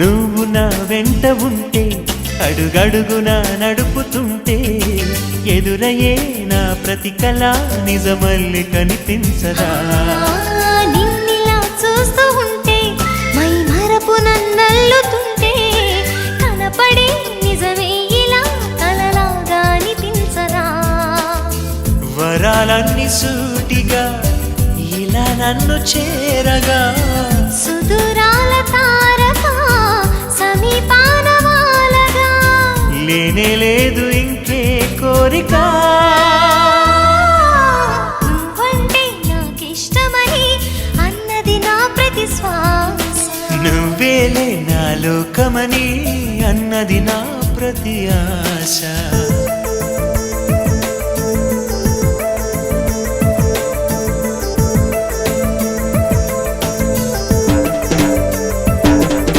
నువ్వు నా వెంట ఉంటే అడుగడుగునా నడుపుతుంటే ఎదురయ్యే నా ప్రతి కళ నిజమల్లి కనిపించదా? ఆ, నిన్నిలా చూస్తూ ఉంటే మై మరపు నన్నల్లుతుంటే కనపడే నిజమే ఇలా కలలాగా అనిపించరా వరాలన్నీ సూటిగా ఇలా నన్ను చేరగా లేనే లేదు ఇంకే కోరిక. నువ్వంటే నాకిష్టమని అన్నది నా ప్రతి నువ్వేలే నా లోకమని అన్నది నా ప్రతి ఆశ.